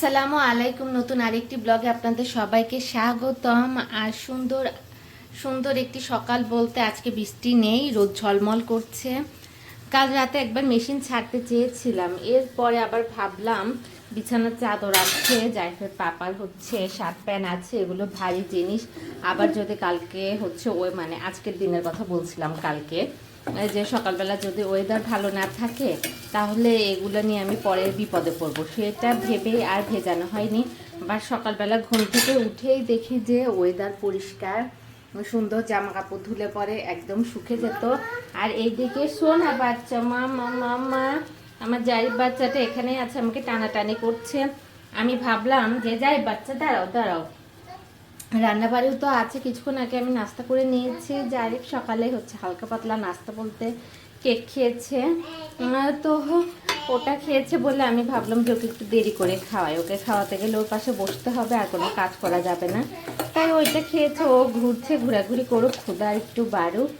আসসালামু আলাইকুম। নতুন আরেকটি ব্লগে আপনাদের সবাইকে স্বাগতম। আর সুন্দর সুন্দর একটি সকাল বলতে আজকে বৃষ্টি নেই, রোদ ঝলমল করছে। কাল রাতে একবার মেশিন ছাড়তে চেয়েছিলাম। এরপরে আবার ভাবলাম বিছানার চাদর আছে, জাইফের পাপার হচ্ছে শার্ট প্যান্ট আছে, এগুলো ভারী জিনিস। আবার যদি কালকে হচ্ছে ওই মানে আজকের দিনের কথা বলছিলাম কালকে যে সকালবেলা যদি ওয়েদার ভালো না থাকে, তাহলে এগুলো নিয়ে আমি পরে বিপদে পড়ব। সেটা ভেবে আর ভেজানো হয়নি। বা সকালবেলা ঘুম থেকে উঠেই দেখি যে ওয়েদার পরিষ্কার, সুন্দর জামা কাপড় ধুলে পরে একদম শুকে যেত। আর এইদিকে সোনা বাচ্চা, মা মা মা মা আমার জারিফ বাচ্চাটা এখানেই আছে, আমাকে টানাটানি করছে। আমি ভাবলাম যে যাই বাচ্চা, দাঁড়াও দাঁড়াও। রান্নাবাড়িও তো আছে, কিছুক্ষণ আগে আমি নাস্তা করে নিয়েছি। জারিফ সকালে হচ্ছে হালকা পাতলা নাস্তা বলতে কেক খেয়েছে। তো ওটা খেয়েছে বলে আমি ভাবলাম যে ওকে একটু দেরি করে খাওয়াই। ওকে খাওয়াতে গেলে ওর পাশে বসতে হবে আর কোনো কাজ করা যাবে না। তাই ওইটা খেয়েছে, ও ঘুরছে, ঘোরাঘুরি করুক ক্ষুদা একটু বাড়ুক।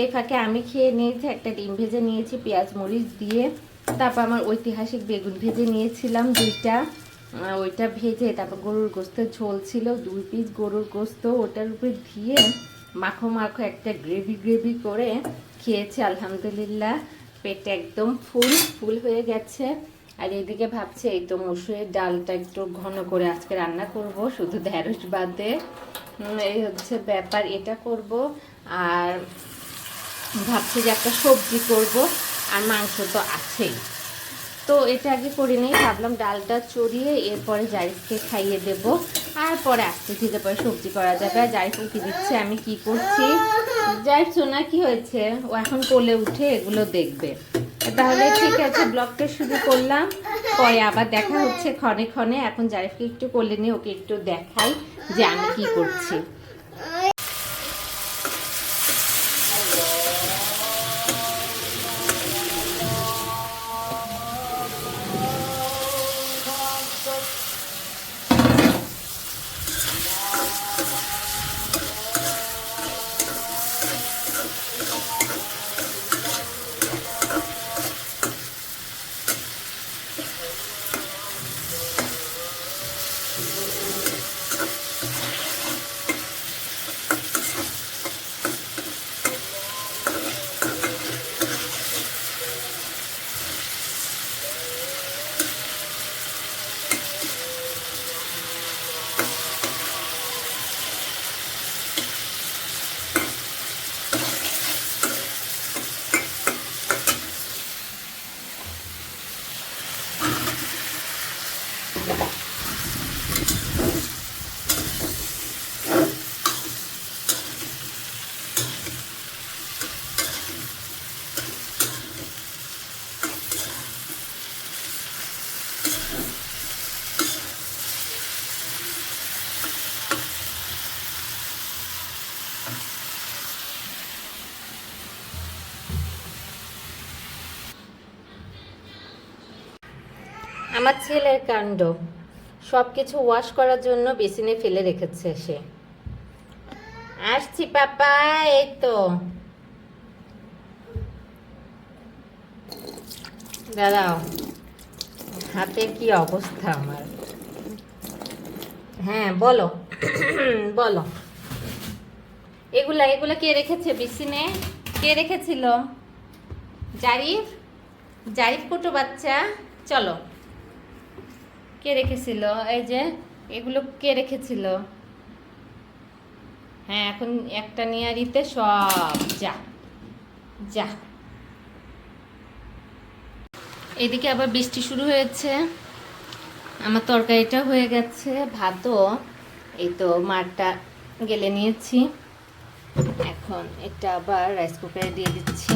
এই ফাঁকে আমি খেয়ে নিয়েছি, একটা ডিম ভেজে নিয়েছি, পেঁয়াজ মরিচ দিয়ে। তারপর আমার ঐতিহাসিক বেগুন ভেজে নিয়েছিলাম দুইটা। ওইটা ভেজে তারপর গরুর গোস্তের ঝোল ছিল, দুই পিস গরুর গোস্ত। ওটার উপরে দিয়ে মাখো মাখো একটা গ্রেভি গ্রেভি করে খেয়েছি, আলহামদুলিল্লাহ। পেট একদম ফুল ফুল হয়ে গেছে। আর এদিকে ভাবছি, এই তো মসুরের ডালটা একটু ঘন করে আজকে রান্না করব, শুধু ঢেঁড়স বাদে। এই হচ্ছে ব্যাপার, এটা করব। আর ভাবছি যে একটা সবজি করব। আর মাংস তো আছেই। তো এটা আগে করে নিই, ভাবলাম ডালটা চড়িয়ে এরপরে জারিফকে খাইয়ে দেব। আর পরে আস্তে ধীরে পরে সবজি করা যাবে। আর জারিফ উঠে দিচ্ছে, আমি কি করছি? জারিফ, সোনা, কি হয়েছে? ও এখন কোলে উঠে এগুলো দেখবে। তাহলে ঠিক আছে, ব্লগটা শুরু করলাম। পরে আবার দেখা হচ্ছে ক্ষণে ক্ষণে। এখন জারিফকে একটু কোলে নিয়ে ওকে একটু দেখাই যে আমি কি করছি। আমার ছেলের কাণ্ড। সব কিছু ওয়াশ করার জন্য বেসিনে ফেলে রেখেছে সে। আসছি পাপা, এই তো। দাঁড়াও। হাতে কি অবস্থা আমার? হ্যাঁ বলো। বলো। এগুলা এগুলা কে রেখেছে বিসিনে কে রেখেছিল? জারিফ? জারিফ কুটো বাচ্চা? চলো। কে রেখেছিল? এই যে, এগুলো কে রেখেছিল? হ্যাঁ এখন একটা নিয়ারিতে সব। যা যা। এদিকে আবার বৃষ্টি শুরু হয়েছে। আমার তরকারিটা হয়ে গেছে, ভাতও। এই তো মারটা গেলে নিয়েছি। এখন এটা আবার রাইস কুকারে দিয়ে দিচ্ছি।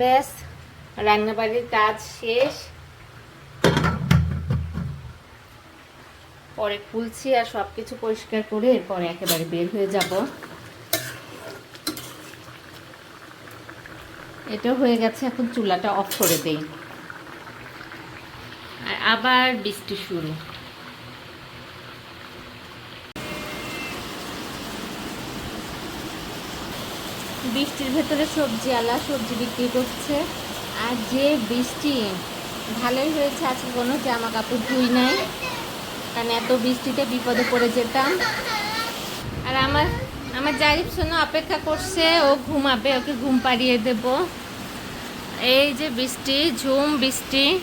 ব্যাস। রান্নাবাড়ির কাজ শেষ। পরে খুলছি আর সব কিছু পরিষ্কার করে এরপরে একেবারে বের হয়ে যাব। এটা হয়ে গেছে, এখন চুলাটা অফ করে দেই। আর আবার বৃষ্টি শুরু। বৃষ্টির ভেতরে সবজি আলা, সবজি বিক্রি করছে। আর যে বৃষ্টি, ভালোই হয়েছে আজকে কোনো জামা কাপড় ধুই নাই। কারণ এত বৃষ্টিতে বিপদে পড়ে যেতাম। আর আমার আমার জারিফ শোনো অপেক্ষা করছে, ও ঘুমাবে, ওকে ঘুম পাড়িয়ে দেব। এই যে বৃষ্টি, ঝুম বৃষ্টি।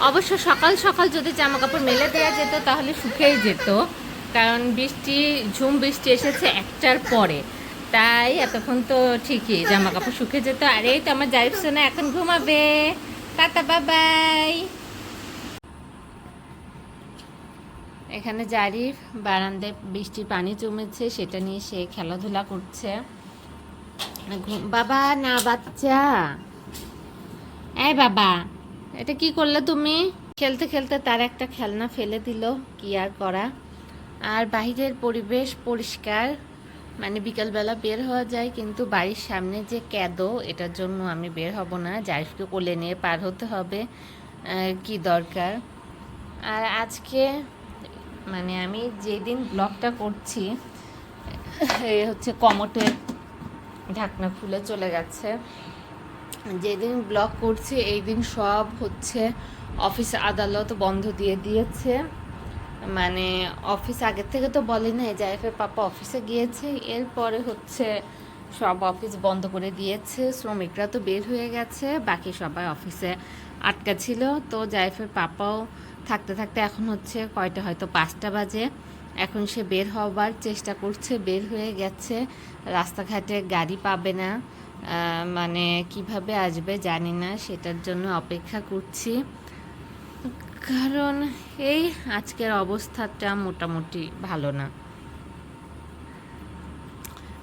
অবশ্য সকাল সকাল যদি জামা কাপড় মেলে দেওয়া যেত, তাহলে শুকিয়েই যেত। কারণ বৃষ্টি, ঝুম বৃষ্টি এসেছে একটার পরে। তাই এতক্ষণ তো ঠিকই জামা কাপড় শুকিয়ে যেত। আর এই তো আমার জারিফ সোনা এখন ঘুমাবে। টাটা, বাবাই। এখানে জারিফ বারান্দায় বৃষ্টির পানি জমেছে, সেটা নিয়ে সে খেলাধুলা করছে। বাবা, না, বাচ্চা। এই বাবা, এটা কি করলে তুমি? খেলতে খেলতে তার একটা খেলনা ফেলে দিল। কি আর করা? আর বাহিরের পরিবেশ পরিষ্কার। মানে বিকালবেলা বের হওয়া যায়, কিন্তু বাড়ির সামনে যে ক্যাদো, এটার জন্য আমি বের হব না। জারিফকে কোলে নিয়ে পার হতে হবে কি দরকার? আর আজকে মানে আমি যেদিন ব্লগটা করছি, এ হচ্ছে কমটের ঢাকনা খুলে চলে গেছে। যেদিন ব্লগ করছি, এই দিন সব হচ্ছে অফিস আদালত বন্ধ দিয়ে দিয়েছে। মানে অফিস আগের থেকে তো বলে নাই জাইফের পাপা অফিসে গিয়েছে, এরপরে হচ্ছে সব অফিস বন্ধ করে দিয়েছে, শ্রমিকরা তো বের হয়ে গেছে, বাকি সবাই অফিসে আটকা ছিল। তো জাইফের পাপাও থাকতে থাকতে এখন হচ্ছে কয়টা, হয়তো পাঁচটা বাজে। এখন সে বের হবার চেষ্টা করছে, বের হয়ে গেছে। রাস্তাঘাটে গাড়ি পাবে না। মানে কীভাবে আসবে জানি না, সেটার জন্য অপেক্ষা করছি। কারণ এই আজকের অবস্থাটা মোটামুটি ভালো না।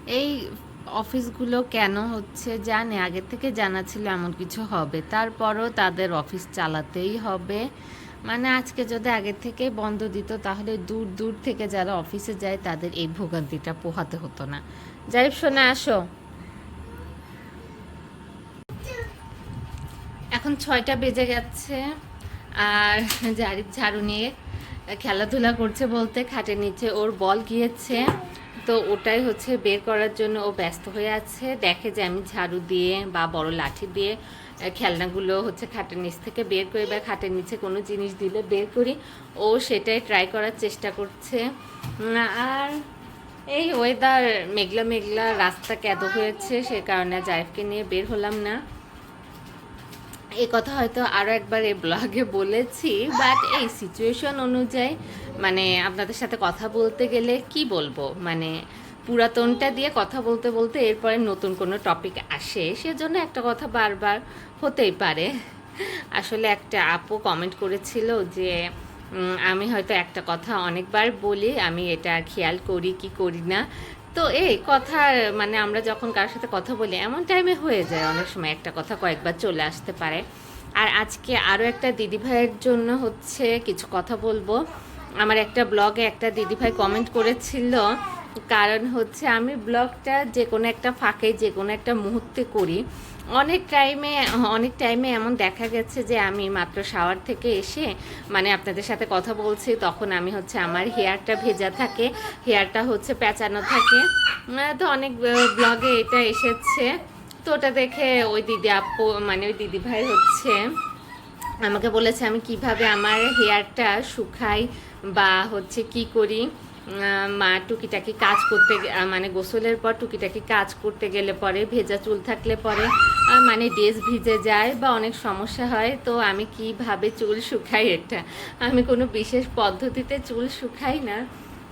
এই অফিসগুলো কেন হচ্ছে জানে, আগে থেকে জানা ছিল এমন কিছু হবে। তারপরও তাদের অফিস চালাতেই হবে। মানে আজকে যদি আগে থেকে বন্ধ দিত, তাহলে দূর দূর থেকে যারা অফিসে যায়, তাদের এই ভোগান্তিটা পোহাতে হতো না। যাই শোনা, আসো। এখন ছয়টা বেজে গেছে। আর ঝাড়ু নিয়ে খেলাধুলা করছে বলতে খাটের নিচে। ওর বল গিয়েছে, তো ওটাই হচ্ছে বের করার জন্য ও ব্যস্ত হয়ে আছে। দেখে যে আমি ঝাড়ু দিয়ে বা বড় লাঠি দিয়ে খেলনাগুলো হচ্ছে খাটের নিচ থেকে বের করি বা খাটের নিচে কোনো জিনিস দিলে বের করি। ও সেটাই ট্রাই করার চেষ্টা করছে। আর এই ওয়েদার মেঘলা মেঘলা, রাস্তা কেদ হয়েছে, সে কারণে জাইফকে নিয়ে বের হলাম না। এই কথা হয়তো আরও একবার এই ব্লগে বলেছি বাট এই সিচুয়েশন অনুযায়ী মানে আপনাদের সাথে কথা বলতে গেলে কি বলব? মানে পুরাতনটা দিয়ে কথা বলতে বলতে এরপরে নতুন কোনো টপিক আসে, সেজন্য একটা কথা বারবার হতেই পারে। আসলে একটা আপু কমেন্ট করেছিল যে আমি হয়তো একটা কথা অনেকবার বলি, আমি এটা খেয়াল করি কি করি না। তো এই কথা মানে আমরা যখন কারোর সাথে কথা বলি, এমন টাইমে হয়ে যায় অনেক সময় একটা কথা কয়েকবার চলে আসতে পারে। আর আজকে আরও একটা দিদিভাইয়ের জন্য হচ্ছে কিছু কথা বলব। আমার একটা ব্লগে একটা দিদিভাই কমেন্ট করেছিল কারণ হচ্ছে আমি ব্লগটা যে কোনো একটা ফাঁকে যে কোনো একটা মুহূর্তে করি। অনেক টাইমে অনেক টাইমে এমন দেখা গেছে যে আমি মাত্র শাওয়ার থেকে এসে মানে আপনাদের সাথে কথা বলছি, তখন আমি হচ্ছে আমার হেয়ারটা ভেজা থাকে হেয়ারটা হচ্ছে পেঁচানো থাকে। তো অনেক ব্লগে এটা এসেছে। তো ওটা দেখে ওই দিদি আপু মানে ওই দিদি ভাই হচ্ছে আমাকে বলেছে, আমি কীভাবে আমার হেয়ারটা শুকাই বা হচ্ছে কি করি? মা টুকিটাকি কাজ করতে মানে গোসলের পর টুকিটাকি কাজ করতে গেলে পরে, ভেজা চুল থাকলে পরে মানে ড্রেস ভিজে যায় বা অনেক সমস্যা হয়, তো আমি কীভাবে চুল শুকাই এটা? আমি কোনো বিশেষ পদ্ধতিতে চুল শুকাই না।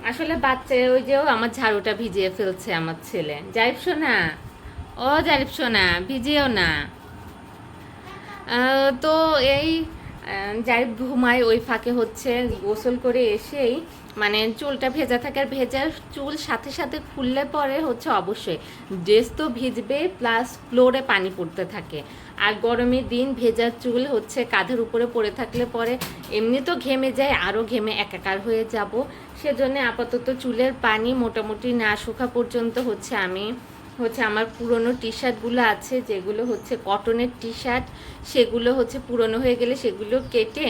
আসলে বাচ্চা, ওই যে আমার ঝাড়ুটা ভিজিয়ে ফেলছে আমার ছেলে। জারিফ সোনা? ও জারিফ সোনা, ভিজিয়েও না। তো এই যাই ঘুমায়, ওই ফাঁকে হচ্ছে, গোসল করে এসেই মানে চুলটা ভেজা থাকে আর ভেজা চুল সাথে সাথে খুললে পরে হচ্ছে অবশ্যই ড্রেস তো ভিজবে, প্লাস ফ্লোরে পানি পড়তে থাকে। আর গরমের দিন ভেজা চুল হচ্ছে কাঁধের উপরে পড়ে থাকলে পরে এমনি তো ঘেমে যায় আরও ঘেমে একাকার হয়ে যাব। সেজন্য আপাতত চুলের পানি মোটামুটি না শুকা পর্যন্ত হচ্ছে আমি হচ্ছে আমার পুরনো টি শার্টগুলো আছে, যেগুলো হচ্ছে কটনের টি শার্ট সেগুলো হচ্ছে পুরনো হয়ে গেলে সেগুলো কেটে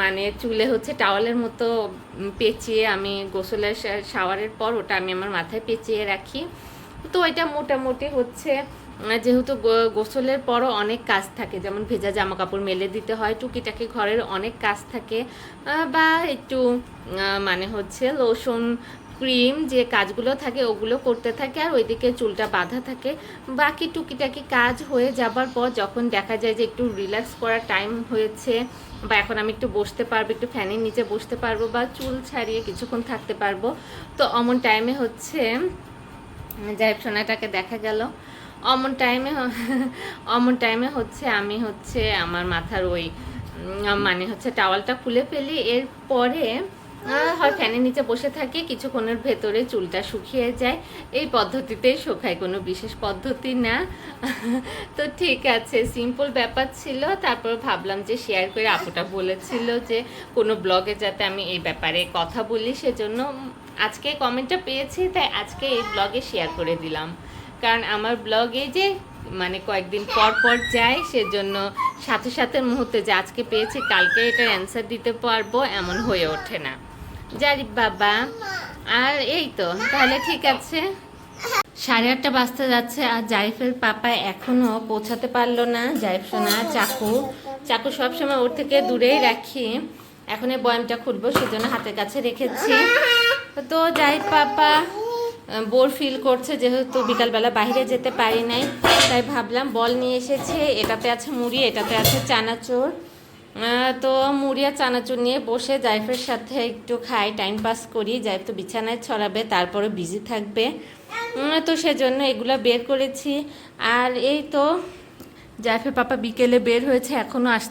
মানে চুলে হচ্ছে টাওয়ালের মতো পেঁচিয়ে আমি গোসলের শাওয়ারের পর ওটা আমি আমার মাথায় পেঁচিয়ে রাখি। তো এটা মোটামুটি হচ্ছে যেহেতু গোসলের পরও অনেক কাজ থাকে, যেমন ভেজা জামা কাপড় মেলে দিতে হয়, টুকিটাকি ঘরের অনেক কাজ থাকে বা একটু মানে হচ্ছে লোশন ক্রিম যে কাজগুলো থাকে ওগুলো করতে থাকে আর ওইদিকে চুলটা বাঁধা থাকে। বাকি টুকিটাকি কাজ হয়ে যাবার পর যখন দেখা যায় যে একটু রিল্যাক্স করার টাইম হয়েছে বা এখন আমি একটু বসতে পারব, একটু ফ্যানের নিচে বসতে পারব বা চুল ছাড়িয়ে কিছুক্ষণ থাকতে পারব। তো অমন টাইমে হচ্ছে, যাই সোনাটাকে দেখা গেল। অমন টাইমে অমন টাইমে হচ্ছে আমি হচ্ছে আমার মাথার ওই মানে হচ্ছে টাওয়ালটা খুলে ফেলি। এরপরে হয় ফ্যানের নিচে বসে থাকি, কিছুক্ষণের ভেতরে চুলটা শুকিয়ে যায়। এই পদ্ধতিতেই শুকায়, কোনো বিশেষ পদ্ধতি না। তো ঠিক আছে সিম্পল ব্যাপার ছিল। তারপর ভাবলাম যে শেয়ার করে আপুটা বলেছিল যে কোনো ব্লগে যাতে আমি এই ব্যাপারে কথা বলি, সেজন্য আজকে কমেন্টটা পেয়েছি, তাই আজকে এই ব্লগে শেয়ার করে দিলাম। কারণ আমার ব্লগে যে মানে কয়েকদিন পর পর যায়, সেজন্য সাথে সাথে মুহূর্তে যে আজকে পেয়েছি, কালকে এটার অ্যান্সার দিতে পারব, এমন হয়ে ওঠে না। জারি বাবা, আর এই তো, তাহলে ঠিক আছে। সাড়ে আটটা বাজতে যাচ্ছে, আর জারিফের পাপা এখনও পৌঁছাতে পারল না। জারিফ, সোনা, চাকু চাকু সবসময় ওর থেকে দূরেই রাখি। এখন এই বয়ামটা খুলবো, সেজন্য হাতের কাছে রেখেছি। তো জারিফ পাপা বোর ফিল করছে, যেহেতু বিকালবেলা বাইরে যেতে পারি নাই, তাই ভাবলাম বল নিয়ে এসেছে, এটাতে আছে মুড়ি, এটাতে আছে চানাচুর। তো মুড়ি আর চানাচুর নিয়ে বসে জাইফের সাথে একটু খাই টাইম পাস করি, জাইফ তো বিছানায় ছড়াবে তারপরে বিজি থাকবে। তো সেজন্য এগুলো বের করেছি। আর এই তো জাইফের পাপা বিকেলে বের হয়েছে এখনও আস,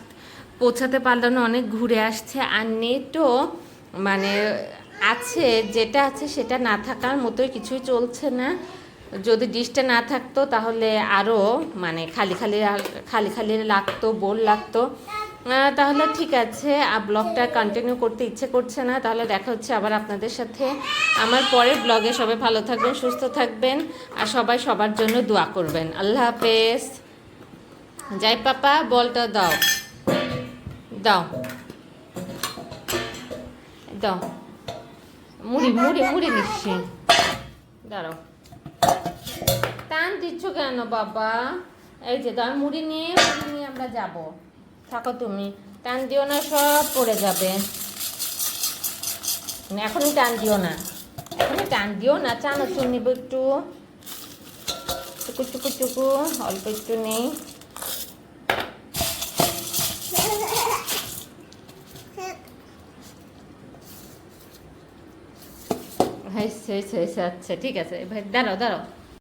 পৌঁছাতে পারল না, অনেক ঘুরে আসছে। আর নেটও মানে আছে, যেটা আছে সেটা না থাকার মতোই কিছুই চলছে না। যদি ডিশটা না থাকতো তাহলে আরও মানে খালি খালি খালি খালি লাগতো, বোর লাগতো। তাহলে ঠিক আছে। আর ব্লগটা কন্টিনিউ করতে ইচ্ছে করছে না। তাহলে দেখা হচ্ছে আবার আপনাদের সাথে। আমার পরের ব্লগে সবাই ভালো থাকবেন, সুস্থ থাকবেন, আর সবাই সবার জন্য দোয়া করবেন। আল্লাহ হাফেজ। যাই পাপা, বলটা দাও। দাও। দাও। মুড়ি মুড়ি মুড়ি দিচ্ছি দাঁড়াও। টান দিচ্ছ কেন বাবা? এই যে দাও মুড়ি নিয়ে মুড়ি নিয়ে আমরা যাব। থাকো তুমি। টান দিও না সব পড়ে যাবে। না, এখনই টান দিও না। এখনই টান দিও না চানাচুর নিব একটু। টুকু টুকু টুকু অল্প একটু নেই। হয়েছে হয়েছে হয়েছে আচ্ছা ঠিক আছে। ভাই দাঁড়াও দাঁড়াও।